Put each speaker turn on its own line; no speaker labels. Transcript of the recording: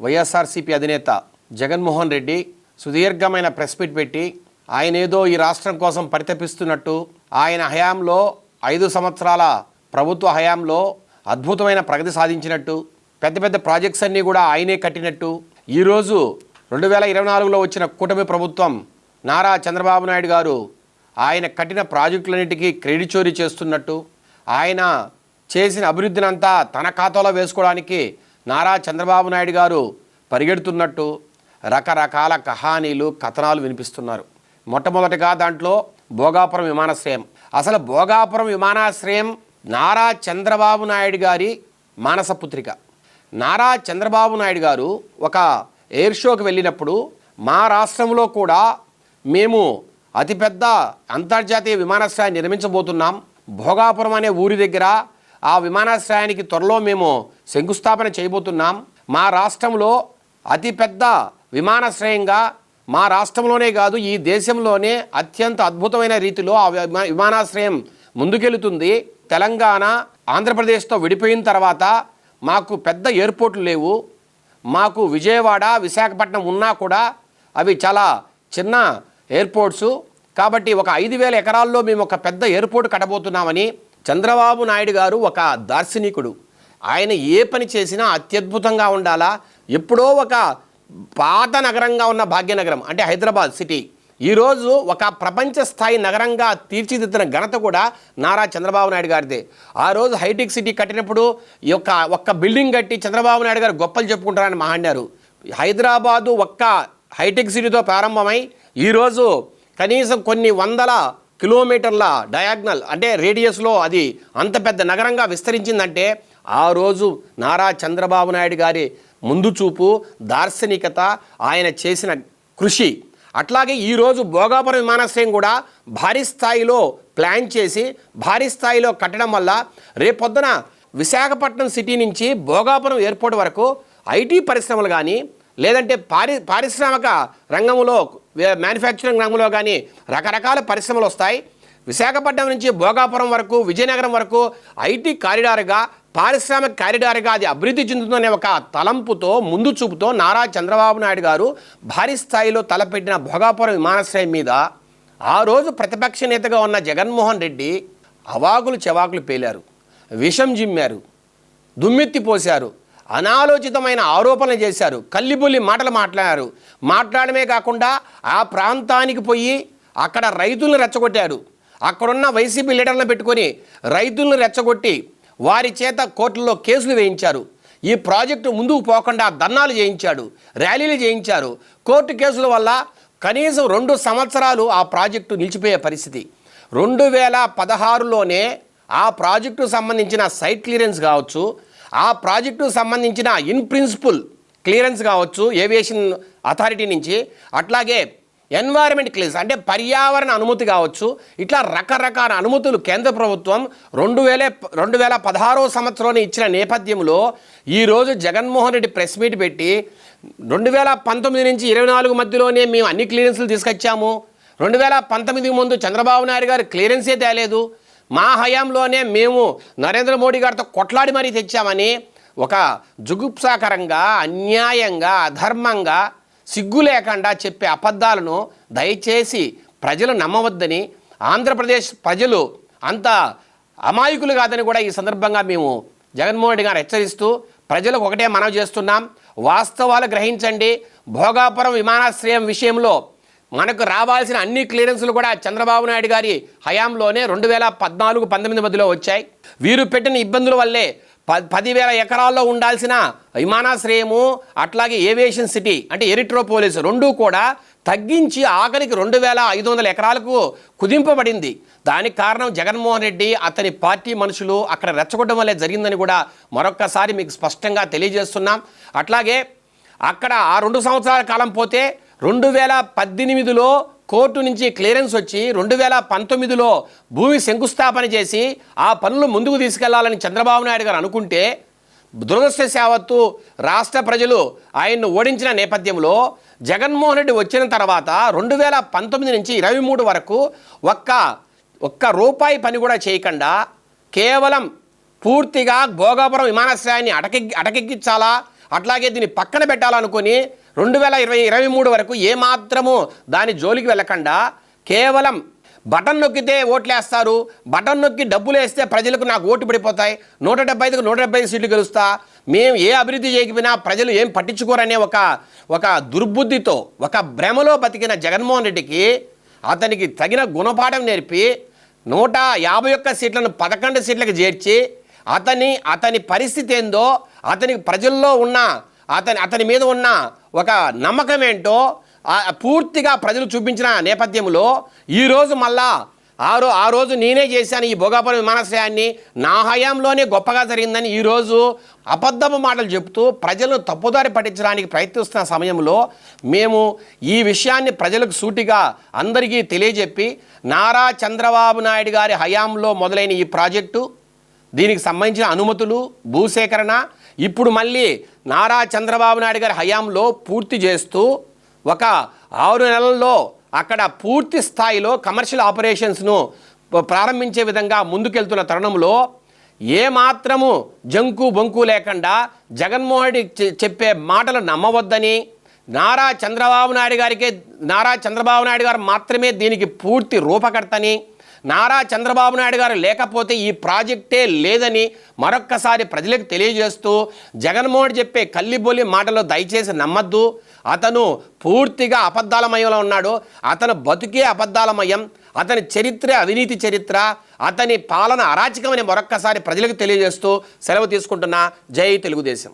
వైఎస్ఆర్సీపీ అధినేత జగన్మోహన్ రెడ్డి సుదీర్ఘమైన press meet పెట్టి ఆయన ఏదో ఈ రాష్ట్రం కోసం పరితపిస్తున్నట్టు ఆయన హయాంలో ఐదు సంవత్సరాల ప్రభుత్వ హయాంలో అద్భుతమైన ప్రగతి సాధించినట్టు పెద్ద పెద్ద ప్రాజెక్ట్స్ అన్నీ కూడా ఆయనే కట్టినట్టు. ఈరోజు రెండు వేల ఇరవై నాలుగులో వచ్చిన కూటమి ప్రభుత్వం నారా చంద్రబాబు నాయుడు గారు ఆయన కట్టిన ప్రాజెక్టులన్నిటికీ క్రెడిట్ చోరీ చేస్తున్నట్టు ఆయన చేసిన అభివృద్ధినంతా తన ఖాతాలో వేసుకోవడానికి నారా చంద్రబాబు నాయుడు గారు పరిగెడుతున్నట్టు రకరకాల కహానీలు కథనాలు వినిపిస్తున్నారు. మొట్టమొదటిగా దాంట్లో భోగాపురం విమానాశ్రయం. అసలు భోగాపురం విమానాశ్రయం నారా చంద్రబాబు నాయుడు గారి మానస పుత్రిక నారా చంద్రబాబు నాయుడు గారు ఒక ఎయిర్ షోకి వెళ్ళినప్పుడు మా రాష్ట్రంలో కూడా మేము అతిపెద్ద అంతర్జాతీయ విమానాశ్రయాన్ని నిర్మించబోతున్నాం. భోగాపురం అనే ఊరి దగ్గర ఆ విమానాశ్రయానికి త్వరలో మేము శంకుస్థాపన చేయబోతున్నాం. మా రాష్ట్రంలో అతిపెద్ద విమానాశ్రయంగా మా రాష్ట్రంలోనే కాదు ఈ దేశంలోనే అత్యంత అద్భుతమైన రీతిలో ఆ విమా- విమానాశ్రయం ముందుకెళ్తుంది. తెలంగాణ ఆంధ్రప్రదేశ్తో విడిపోయిన తర్వాత మాకు పెద్ద ఎయిర్పోర్ట్లు లేవు. మాకు విజయవాడ విశాఖపట్నం ఉన్నా కూడా అవి చాలా చిన్న ఎయిర్పోర్ట్స్. కాబట్టి ఒక ఐదు వేల ఎకరాల్లో మేము ఒక పెద్ద ఎయిర్పోర్ట్ కట్టబోతున్నామని చంద్రబాబు నాయుడు గారు ఒక దార్శనికుడు. ఆయన ఏ పని చేసినా అత్యద్భుతంగా ఉండాలా? ఎప్పుడో ఒక పాత నగరంగా ఉన్న భాగ్యనగరం అంటే హైదరాబాద్ సిటీ. ఈరోజు ఒక ప్రపంచ స్థాయి నగరంగా తీర్చిదిద్దిన ఘనత కూడా నారా చంద్రబాబు నాయుడు గారిదే. ఆ రోజు హైటెక్ సిటీ కట్టినప్పుడు ఈ యొక్క ఒక్క బిల్డింగ్ కట్టి చంద్రబాబు నాయుడు గారు గొప్పలు చెప్పుకుంటారని మహాన్నారు హైదరాబాదు ఒక్క హైటెక్ సిటీతో ప్రారంభమై ఈరోజు కనీసం కొన్ని వందల కిలోమీటర్ల డయాగ్నల్ అంటే రేడియస్లో అది అంత పెద్ద నగరంగా విస్తరించిందంటే ఆ రోజు నారా చంద్రబాబు నాయుడు గారి ముందు చూపు దార్శనికత ఆయన చేసిన కృషి. అట్లాగే ఈరోజు భోగాపురం విమానాశ్రయం కూడా భారీ స్థాయిలో ప్లాన్ చేసి భారీ స్థాయిలో కట్టడం వల్ల రేపొద్దున విశాఖపట్నం సిటీ నుంచి భోగాపురం ఎయిర్పోర్ట్ వరకు ఐటీ పరిశ్రమలు కానీ లేదంటే పారి పారిశ్రామిక రంగంలో మ్యానుఫ్యాక్చరింగ్ రంగంలో కానీ రకరకాల పరిశ్రమలు వస్తాయి. విశాఖపట్నం నుంచి భోగాపురం వరకు విజయనగరం వరకు ఐటీ కారిడార్గా పారిశ్రామిక కారిడార్గా అది అభివృద్ధి చెందుతుందనే ఒక తలంపుతో ముందు చూపుతో నారా చంద్రబాబు నాయుడు గారు భారీ స్థాయిలో తలపెట్టిన భోగాపురం విమానాశ్రయం మీద ఆ రోజు ప్రతిపక్ష నేతగా ఉన్న జగన్మోహన్ రెడ్డి అవాకులు చెవాకులు పేలారు విషం జిమ్మారు దుమ్మెత్తి పోశారు అనాలోచితమైన ఆరోపణలు చేశారు కల్లిబుల్లి మాటలు మాట్లాడారు. మాట్లాడమే కాకుండా ఆ ప్రాంతానికి పోయి అక్కడ రైతులను రెచ్చగొట్టారు. అక్కడున్న వైసీపీ లీడర్లను పెట్టుకొని రైతులను రెచ్చగొట్టి వారి చేత కోర్టుల్లో కేసులు వేయించారు. ఈ ప్రాజెక్టు ముందుకు పోకుండా దన్నాలు చేయించాడు ర్యాలీలు చేయించారు. కోర్టు కేసుల వల్ల కనీసం రెండు సంవత్సరాలు ఆ ప్రాజెక్టు నిలిచిపోయే పరిస్థితి. రెండు వేల పదహారులోనే ఆ ప్రాజెక్టు సంబంధించిన సైట్ క్లియరెన్స్ కావచ్చు ఆ ప్రాజెక్టు సంబంధించిన ఇన్ ప్రిన్సిపుల్ క్లియరెన్స్ కావచ్చు ఏవియేషన్ అథారిటీ నుంచి. అట్లాగే ఎన్వైరన్మెంట్ క్లీజ్ అంటే పర్యావరణ అనుమతి కావచ్చు. ఇట్లా రకరకాల అనుమతులు కేంద్ర ప్రభుత్వం రెండు వేల రెండు వేల పదహారో సంవత్సరంలో ఇచ్చిన నేపథ్యంలో ఈరోజు జగన్మోహన్ రెడ్డి ప్రెస్ మీట్ పెట్టి రెండు వేల పంతొమ్మిది నుంచి ఇరవై నాలుగు మధ్యలోనే మేము అన్ని క్లియరెన్స్లు తీసుకొచ్చాము. రెండు వేల పంతొమ్మిది ముందు చంద్రబాబు నాయుడు గారు క్లియరెన్సే తేలేదు. మా హయాంలోనే మేము నరేంద్ర మోడీ గారితో కొట్లాడి మరీ తెచ్చామని ఒక జుగుప్సాకరంగా అన్యాయంగా అధర్మంగా సిగ్గు లేకుండా చెప్పే అబద్ధాలను దయచేసి ప్రజలు నమ్మవద్దని ఆంధ్రప్రదేశ్ ప్రజలు అంత అమాయకులు కాదని కూడా ఈ సందర్భంగా మేము జగన్మోహన్ రెడ్డి గారు హెచ్చరిస్తూ ప్రజలకు ఒకటే మనవి చేస్తున్నాం. వాస్తవాలు గ్రహించండి. భోగాపురం విమానాశ్రయం విషయంలో మనకు రావాల్సిన అన్ని క్లియరెన్సులు కూడా చంద్రబాబు నాయుడు గారి హయాంలోనే రెండు వేల పద్నాలుగు పంతొమ్మిది మధ్యలో వచ్చాయి. వీరు పెట్టిన ఇబ్బందుల వల్లే పదివేల ఎకరాల్లో ఉండాల్సిన విమానాశ్రయము అట్లాగే ఏవియేషన్ సిటీ అంటే ఎరిట్రోపోలిస్ రెండు కూడా తగ్గించి ఆఖరికి రెండు వేల ఐదు వందల ఎకరాలకు కుదింపబడింది. దానికి కారణం జగన్మోహన్ రెడ్డి అతని పార్టీ మనుషులు అక్కడ రెచ్చగొట్టడం వల్లే జరిగిందని కూడా మరొక్కసారి మీకు స్పష్టంగా తెలియజేస్తున్నాం. అట్లాగే అక్కడ ఆ రెండు సంవత్సరాల కాలం పోతే రెండు వేల పద్దెనిమిదిలో కోర్టు నుంచి క్లియరెన్స్ వచ్చి రెండు వేల పంతొమ్మిదిలో భూమి శంకుస్థాపన చేసి ఆ పనులు ముందుకు తీసుకెళ్ళాలని చంద్రబాబు నాయుడు గారు అనుకుంటే దురదృష్ట సేవత్తు రాష్ట్ర ప్రజలు ఆయన్ను ఓడించిన నేపథ్యంలో జగన్మోహన్ రెడ్డి వచ్చిన తర్వాత రెండు వేల పంతొమ్మిది నుంచి ఇరవై మూడు వరకు ఒక్క ఒక్క రూపాయి పని కూడా చేయకుండా కేవలం పూర్తిగా భోగాపురం విమానాశ్రయాన్ని అటకెక్కి అటకెక్కించాలా? అట్లాగే దీన్ని పక్కన పెట్టాలనుకొని రెండు వేల ఇరవై ఇరవై మూడు వరకు ఏమాత్రము దాని జోలికి వెళ్ళకుండా కేవలం బటన్ నొక్కితే ఓట్లేస్తారు బటన్ నొక్కి డబ్బులు వేస్తే ప్రజలకు నాకు ఓటు పడిపోతాయి నూట డెబ్బై ఐదుకు నూట డెబ్బై ఐదు సీట్లు గెలుస్తా మేము ఏ అభివృద్ధి చేయకపోయినా ప్రజలు ఏం పట్టించుకోరనే ఒక ఒక దుర్బుద్ధితో ఒక భ్రమలో బతికిన జగన్మోహన్ రెడ్డికి అతనికి తగిన గుణపాఠం నేర్పి నూట యాభై ఒక్క సీట్లను పదకొండు సీట్లకు చేర్చి అతని అతని పరిస్థితి ఏందో అతనికి ప్రజల్లో ఉన్న అతని అతని మీద ఉన్న ఒక నమ్మకం ఏంటో పూర్తిగా ప్రజలు చూపించిన నేపథ్యంలో ఈరోజు మళ్ళా ఆ రో ఆ రోజు నేనే చేశాను ఈ భోగాపురం విమానాశ్రయాన్ని. నా హయాంలోనే గొప్పగా జరిగిందని ఈరోజు అబద్ధపు మాటలు చెప్తూ ప్రజలను తప్పుదారి పట్టించడానికి ప్రయత్నిస్తున్న సమయంలో మేము ఈ విషయాన్ని ప్రజలకు సూటిగా అందరికీ తెలియజెప్పి నారా చంద్రబాబు నాయుడు గారి హయాంలో మొదలైన ఈ ప్రాజెక్టు దీనికి సంబంధించిన అనుమతులు భూసేకరణ ఇప్పుడు మళ్ళీ నారా చంద్రబాబు నాయుడు గారి హయాంలో పూర్తి చేస్తూ ఒక ఆరు నెలల్లో అక్కడ పూర్తి స్థాయిలో కమర్షియల్ ఆపరేషన్స్ను ప్రారంభించే విధంగా ముందుకెళ్తున్న తరుణంలో ఏ మాత్రము జంకు బొంకు లేకుండా జగన్మోహన్ రెడ్డి చె- చెప్పే మాటలు నమ్మవద్దని నారా చంద్రబాబు నాయుడు గారికే నారా చంద్రబాబు నాయుడు గారు మాత్రమే దీనికి పూర్తి రూపకర్తని నారా చంద్రబాబు నాయుడు గారు లేకపోతే ఈ ప్రాజెక్టే లేదని మరొక్కసారి ప్రజలకు తెలియజేస్తూ జగన్మోహన్ చెప్పే కల్లిబొల్లి మాటలు దయచేసి నమ్మద్దు. అతను పూర్తిగా అబద్ధాలమయంలో ఉన్నాడు. అతను బతుకే అబద్ధాలమయం. అతని చరిత్ర అవినీతి చరిత్ర. అతని పాలన అరాచకమని మరొక్కసారి ప్రజలకు తెలియజేస్తూ సెలవు తీసుకుంటున్నా. జై తెలుగుదేశం.